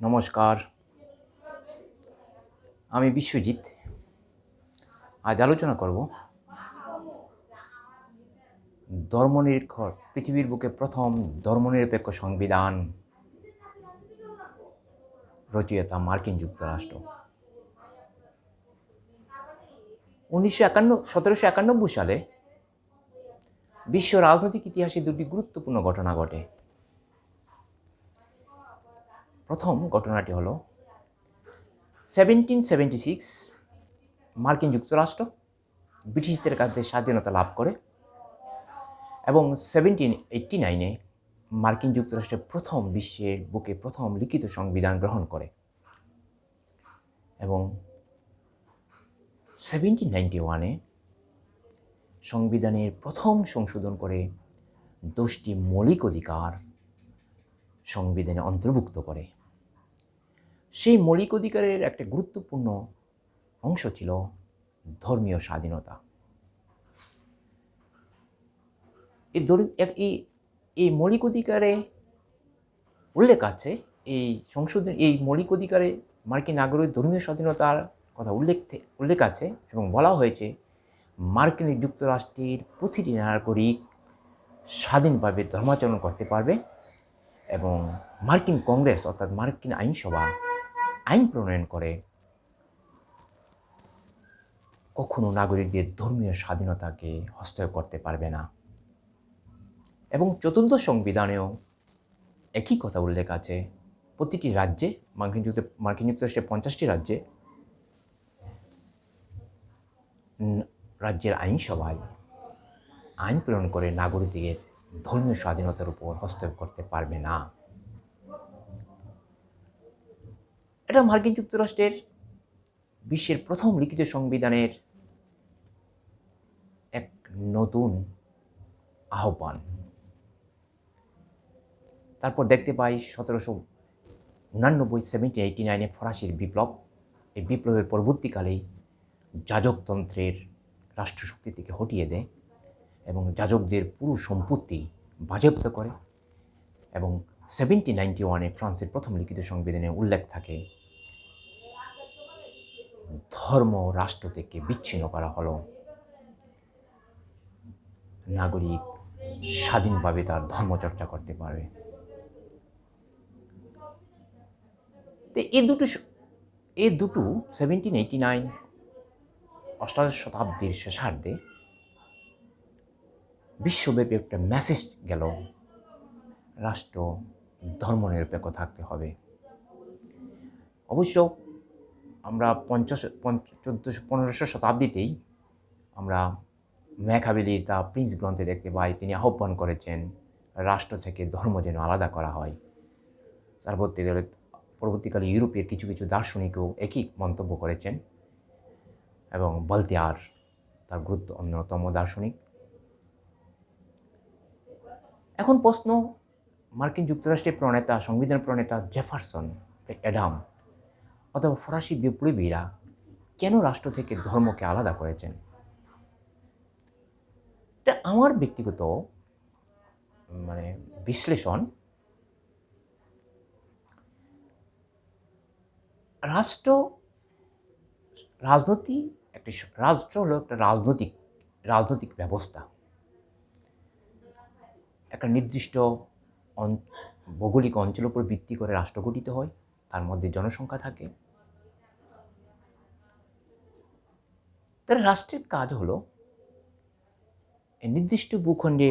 নমস্কার। আমি বিশ্বজিৎ। আজ আলোচনা করব ধর্মনিরক্ষর, পৃথিবীর বুকে প্রথম ধর্মনিরপেক্ষ সংবিধান রচয়িতা মার্কিন যুক্তরাষ্ট্র। উনিশশো একান্ন, সতেরোশো একানব্বই সালে বিশ্ব রাজনৈতিক ইতিহাসে দুটি গুরুত্বপূর্ণ ঘটনা ঘটে। প্রথম ঘটনাটি হলো সেভেন্টিন সেভেন্টি সিক্স মার্কিন যুক্তরাষ্ট্র ব্রিটিশদের কাছে স্বাধীনতা লাভ করে এবং সেভেন্টিন এইট্টি নাইনে মার্কিন যুক্তরাষ্ট্রের প্রথম বিশ্বের বুকে প্রথম লিখিত সংবিধান গ্রহণ করে এবং সেভেন্টিন নাইনটি ওয়ানে সংবিধানের প্রথম সংশোধন করে দশটি মৌলিক অধিকার সংবিধানে অন্তর্ভুক্ত করে। সেই মৌলিক অধিকারের একটা গুরুত্বপূর্ণ অংশ ছিল ধর্মীয় স্বাধীনতা। এই এই এই মৌলিক অধিকারে উল্লেখ আছে, এই সংশোধন, এই মৌলিক অধিকারে মার্কিন নাগরিক ধর্মীয় স্বাধীনতার কথা উল্লেখ উল্লেখ আছে এবং বলা হয়েছে, মার্কিন যুক্তরাষ্ট্রের প্রতিটি নাগরিক স্বাধীনভাবে ধর্মাচরণ করতে পারবে এবং মার্কিন কংগ্রেস অর্থাৎ মার্কিন আইনসভা আইন প্রণয়ন করে, কখনো নাগরিকদের ধর্মীয় স্বাধীনতাকে হস্তক্ষেপ করতে পারবে না। এবং চতুর্থ সংবিধানেও একই কথা উল্লেখ আছে। প্রতিটি রাজ্যে, মার্কিন যুক্ত, মার্কিন যুক্তরাষ্ট্রের পঞ্চাশটি রাজ্যে রাজ্যের আইনসভায় আইন প্রেরণ করে নাগরিকদের ধর্মীয় স্বাধীনতার উপর হস্তক্ষেপ করতে পারবে না। এটা মার্কিন যুক্তরাষ্ট্রের বিশ্বের প্রথম লিখিত সংবিধানের এক নতুন আহ্বান। তারপর দেখতে পাই সতেরোশো উনানব্বই সেভেন্টিন এইটি নাইনে ফরাসির বিপ্লব। এই বিপ্লবের পরবর্তীকালেই যাজকতন্ত্রের রাষ্ট্রশক্তি থেকে হটিয়ে দেয় এবং যাজকদের পুরো সম্পত্তি বাজেয়াপ্ত করে এবং সেভেন্টি নাইনটি ওয়ানে ফ্রান্সের প্রথম লিখিত সংবিধানে উল্লেখ থাকে ধর্ম রাষ্ট্র থেকে বিচ্ছিন্ন করা হলো। নাগরিক স্বাধীনভাবে তার ধর্মচর্চা করতে পারবে। তো এই দুটো এই দুটো সেভেন্টিন এইটি নাইন অষ্টাদশ শতাব্দীর শেষার্ধে বিশ্বব্যাপী একটা মেসেজ গেল, রাষ্ট্র ধর্মনিরপেক্ষ থাকতে হবে। অবশ্য আমরা পঞ্চাশ চোদ্দোশো, পনেরোশো শতাব্দীতেই আমরা ম্যাকাবিলির তা প্রিন্স গ্রন্থে দেখতে পাই, তিনি আহ্বান করেছেন, রাষ্ট্র থেকে ধর্ম যেন আলাদা করা হয়। পরবর্তীকালে পরবর্তীকালে ইউরোপের কিছু কিছু দার্শনিকও একই মন্তব্য করেছেন এবং বলতেয়ার, তার গুরুত্ব অন্যতম দার্শনিক। এখন প্রশ্ন, মার্কিন যুক্তরাষ্ট্রের প্রণেতা, সংবিধান প্রণেতা জেফারসন অ্যাডাম অথবা ফরাসি বিপ্লবীরা কেন রাষ্ট্র থেকে ধর্মকে আলাদা করেছেন? এটা আমার ব্যক্তিগত মানে বিশ্লেষণ। রাষ্ট্র, রাজনীতি একটি রাষ্ট্র হলো একটা রাজনৈতিক রাজনৈতিক ব্যবস্থা। একটা নির্দিষ্ট ভৌগোলিক অঞ্চলের উপর ভিত্তি করে রাষ্ট্র গঠিত হয়, তার মধ্যে জনসংখ্যা থাকে। তার রাষ্ট্রের কাজ হলো নির্দিষ্ট ভূখণ্ডে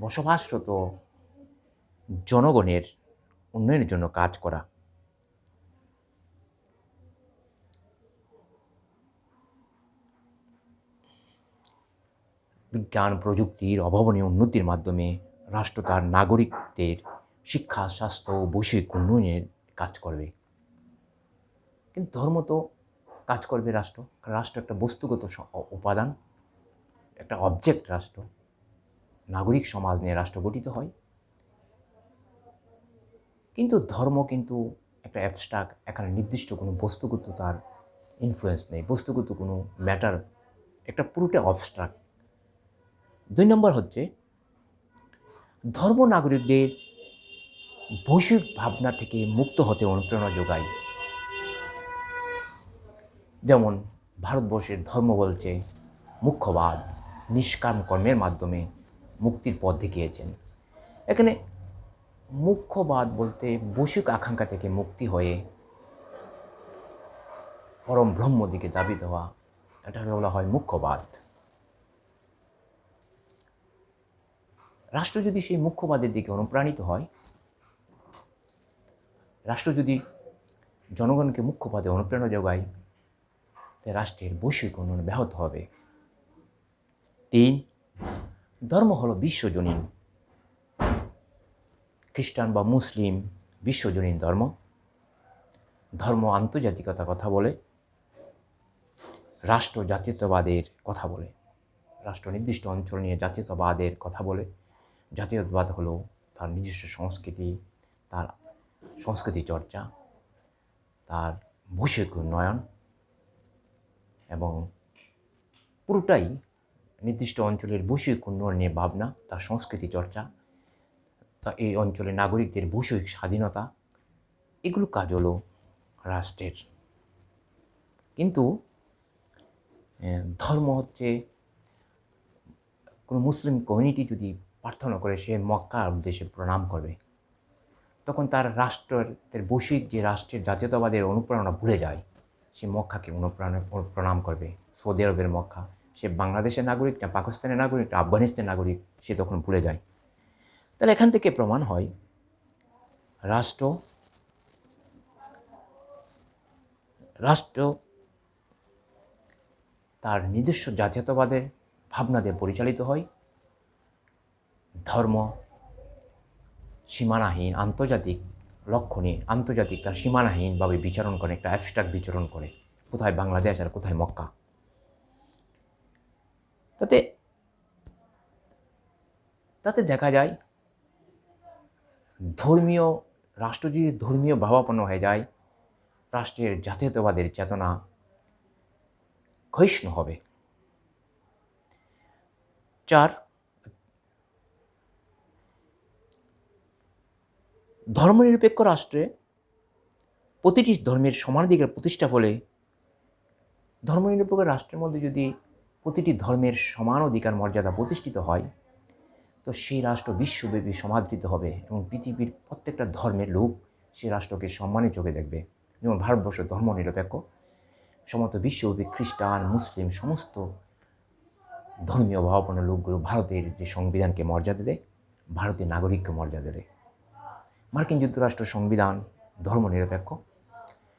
বসবাসরত জনগণের উন্নয়নের জন্য কাজ করা। বিজ্ঞান, প্রযুক্তির অভাবনীয় উন্নতির মাধ্যমে রাষ্ট্র তার নাগরিকদের শিক্ষা, স্বাস্থ্য ও বৈষয়িক উন্নয়নের কাজ করবে। কিন্তু ধর্ম তো কাজ করবে রাষ্ট্র রাষ্ট্র একটা বস্তুগত উপাদান, একটা অবজেক্ট রাষ্ট্র। নাগরিক সমাজ নিয়ে রাষ্ট্র গঠিত হয়। কিন্তু ধর্ম কিন্তু একটা অ্যাবস্ট্রাক্ট এখানে নির্দিষ্ট কোনো বস্তুগত তার ইনফ্লুয়েন্স নেই। বস্তুগত কোনো ম্যাটার একটা পুরোটা অবস্ট্রাক্ট দুই নম্বর হচ্ছে, ধর্ম নাগরিকদের বৈশ্বিক ভাবনা থেকে মুক্ত হতে অনুপ্রেরণা যোগায়। যেমন ভারতবর্ষের ধর্ম বলছে, মুখ্যবাদ, নিষ্কাম কর্মের মাধ্যমে মুক্তির পথ দেখিয়েছেন। এখানে মুখ্যবাদ বলতে বৈশ্বিক আকাঙ্ক্ষা থেকে মুক্তি হয়ে পরম ব্রহ্ম দিকে দাবি দেওয়া এটাকে বলা হয় মুখ্যবাদ। রাষ্ট্র যদি সেই মুখ্যবাদের দিকে অনুপ্রাণিত হয়, রাষ্ট্র যদি জনগণকে মুখ্যবাদে অনুপ্রেরণা যোগায় তাই রাষ্ট্রের বৈশ্বিক উন্নয়ন ব্যাহত হবে। তিন, ধর্ম হলো বিশ্বজনীন। খ্রিস্টান বা মুসলিম বিশ্বজনীন ধর্ম। ধর্ম আন্তর্জাতিকতার কথা বলে। রাষ্ট্র জাতীয়তাবাদের কথা বলে। রাষ্ট্র নির্দিষ্ট অঞ্চল নিয়ে জাতীয়তাবাদের কথা বলে। জাতীয়তাবাদ হলো তার নিজস্ব সংস্কৃতি, তার সংস্কৃতি চর্চা, তার বৈশ্বিক উন্নয়ন। এবং পুরোটাই নির্দিষ্ট অঞ্চলের বৈষয়িক উন্নয়ন নিয়ে ভাবনা, তার সংস্কৃতি চর্চা, তা এই অঞ্চলের নাগরিকদের বৈষয়িক স্বাধীনতা, এগুলো কাজ হলো রাষ্ট্রের। কিন্তু ধর্ম হচ্ছে কোনো মুসলিম কমিউনিটি যদি প্রার্থনা করে, সে মক্কার উদ্দেশ্যে প্রণাম করবে, তখন তার রাষ্ট্রের বৈশ্বিক যে রাষ্ট্রের জাতীয়তাবাদের অনুপ্রেরণা ভুলে যায়। সে মক্কাকে অনুপ্রাণ প্রণাম করবে। সৌদি আরবের মক্কা। সে বাংলাদেশের নাগরিক না, পাকিস্তানের নাগরিক না, আফগানিস্তানের নাগরিক, সে তখন ভুলে যায়। তাহলে এখান থেকে প্রমাণ হয়, রাষ্ট্র রাষ্ট্র তার নিজস্ব জাতীয়তাবাদের ভাবনা দিয়ে পরিচালিত হয়। ধর্ম সীমানাহীন, আন্তর্জাতিক লক্ষ্য নিয়ে আন্তর্জাতিক তার সীমানাহীনভাবে বিচারণ করে, একটা অ্যাবস্ট্রাক্ট বিচরণ করে, কোথায় বাংলাদেশ আর কোথায় মক্কা। তাতে তাতে দেখা যায়, ধর্মীয় রাষ্ট্র যদি ধর্মীয় ভাবাপন্ন হয়ে যায়, রাষ্ট্রের জাতীয়তাবাদের চেতনা ক্ষয়িষ্ণু হবে। চার ধর্মনিরপেক্ষ রাষ্ট্রে প্রতিটি ধর্মের সমানাধিকার প্রতিষ্ঠা ফলে ধর্মনিরপেক্ষ রাষ্ট্রের মধ্যে যদি প্রতিটি ধর্মের সমান অধিকার মর্যাদা প্রতিষ্ঠিত হয়, তো সেই রাষ্ট্র বিশ্বব্যাপী সমাদৃত হবে এবং পৃথিবীর প্রত্যেকটা ধর্মের লোক সেই রাষ্ট্রকে সম্মানে চোখে দেখবে। যেমন ভারতবর্ষ ধর্মনিরপেক্ষ, সমস্ত বিশ্বব্যাপী খ্রিস্টান, মুসলিম, সমস্ত ধর্মীয় ভাবাপন্ন লোকগুলো ভারতের যে সংবিধানকে মর্যাদা দেয়, ভারতের নাগরিককে মর্যাদা দেয়। মার্কিন যুক্তরাষ্ট্র সংবিধান ধর্মনিরপেক্ষ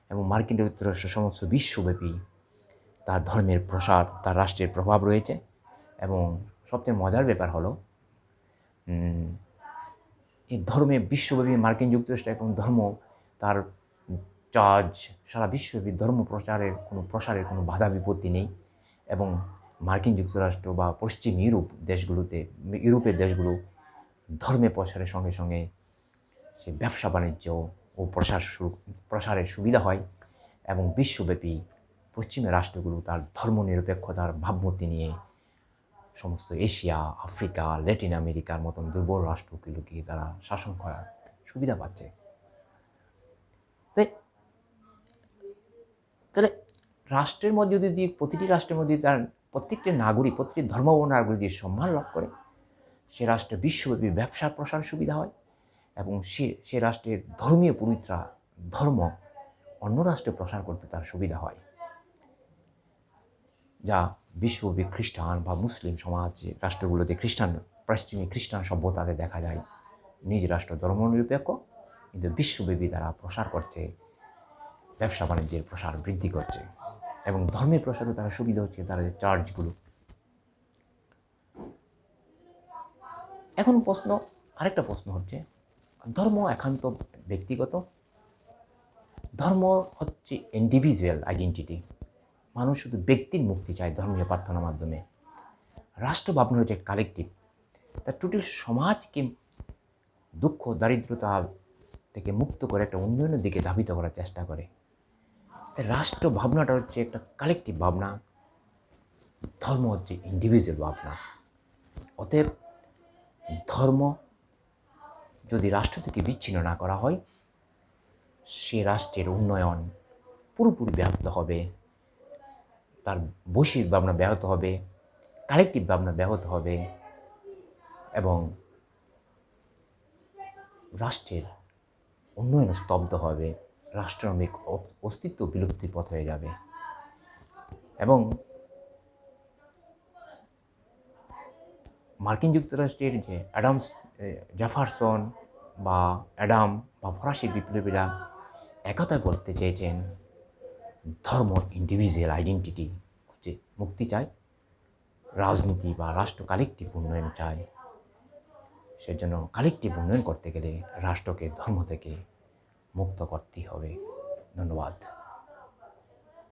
এবং মার্কিন যুক্তরাষ্ট্র সমস্ত বিশ্বব্যাপী তার ধর্মের প্রসার, তার রাষ্ট্রের প্রভাব রয়েছে এবং সবচেয়ে মজার ব্যাপার হলো এই ধর্মে বিশ্বব্যাপী মার্কিন যুক্তরাষ্ট্র এবং ধর্ম, তার চার্জ, সারা বিশ্বব্যাপী ধর্ম প্রচারের কোনো প্রসারের কোনো বাধা বিপত্তি নেই এবং মার্কিন যুক্তরাষ্ট্র বা পশ্চিম ইউরোপ দেশগুলোতে, ইউরোপের দেশগুলো ধর্মে প্রসারের সঙ্গে সঙ্গে সে ব্যবসা বাণিজ্য ও প্রসার প্রসারের সুবিধা হয় এবং বিশ্বব্যাপী পশ্চিমের রাষ্ট্রগুলো তার ধর্মনিরপেক্ষতার ভাবমূর্তি নিয়ে সমস্ত এশিয়া, আফ্রিকা, ল্যাটিন আমেরিকার মতন দুর্বল রাষ্ট্রগুলোকে তারা শাসন করার সুবিধা পাচ্ছে। তাই, তাহলে রাষ্ট্রের মধ্যে যদি, প্রতিটি রাষ্ট্রের মধ্যে তার প্রত্যেকটি নাগরিক প্রতিটি ধর্মাবলম্বী নাগরিক সম্মান লাভ করে, সে রাষ্ট্রে বিশ্বব্যাপী ব্যবসার প্রসার সুবিধা হয়। এবং সে সে রাষ্ট্রের ধর্মীয় পবিত্রা ধর্ম অন্য রাষ্ট্রে প্রসার করতে তার সুবিধা হয়। যা বিশ্বব্যাপী খ্রিস্টান বা মুসলিম সমাজ রাষ্ট্রগুলোতে খ্রিস্টান, পশ্চিমী খ্রিস্টান সভ্যতাতে দেখা যায়। নিজ রাষ্ট্র ধর্মনিরপেক্ষ, কিন্তু বিশ্বব্যাপী তারা প্রসার করছে, ব্যবসা বাণিজ্যের প্রসার বৃদ্ধি করছে এবং ধর্মের প্রসারে তারা সুবিধা হচ্ছে তারা যে চার্জগুলো এখন প্রশ্ন, আরেকটা প্রশ্ন হচ্ছে ধর্ম একান্ত ব্যক্তিগত। ধর্ম হচ্ছে ইন্ডিভিজুয়াল আইডেন্টিটি মানুষ শুধু ব্যক্তির মুক্তি চায় ধর্মীয় প্রার্থনার মাধ্যমে। রাষ্ট্র ভাবনা হচ্ছে কালেকটিভ তার টোটাল সমাজকে দুঃখ, দারিদ্রতা থেকে মুক্ত করে একটা উন্নয়নের দিকে ধাবিত করার চেষ্টা করে। তাই রাষ্ট্র ভাবনাটা হচ্ছে একটা কালেকটিভ ভাবনা। ধর্ম হচ্ছে ইন্ডিভিজুয়াল ভাবনা। অতএব ধর্ম যদি রাষ্ট্র থেকে বিচ্ছিন্ন না করা হয়, সে রাষ্ট্রের উন্নয়ন পুরোপুরি ব্যাহত হবে। তার বৈশ্বিক ভাবনা ব্যাহত হবে কালেকটিভ ভাবনা ব্যাহত হবে এবং রাষ্ট্রের উন্নয়ন স্তব্ধ হবে রাষ্ট্রনৈতিক অ- অস্তিত্ব বিলুপ্তির পথ হয়ে যাবে। এবং মার্কিন যুক্তরাষ্ট্রের যে অ্যাডামস জেফারসন বা অ্যাডাম বা ফরাসি বিপ্লবীরা একথা বলতে চেয়েছেন, ধর্ম ইন্ডিভিজুয়াল আইডেন্টিটি খুঁজে মুক্তি চায়, রাজনীতি বা রাষ্ট্র কালেকটিভ উন্নয়ন চায়। সেজন্য কালেকটিভ উন্নয়ন করতে গেলে রাষ্ট্রকে ধর্ম থেকে মুক্ত করতেই হবে। ধন্যবাদ।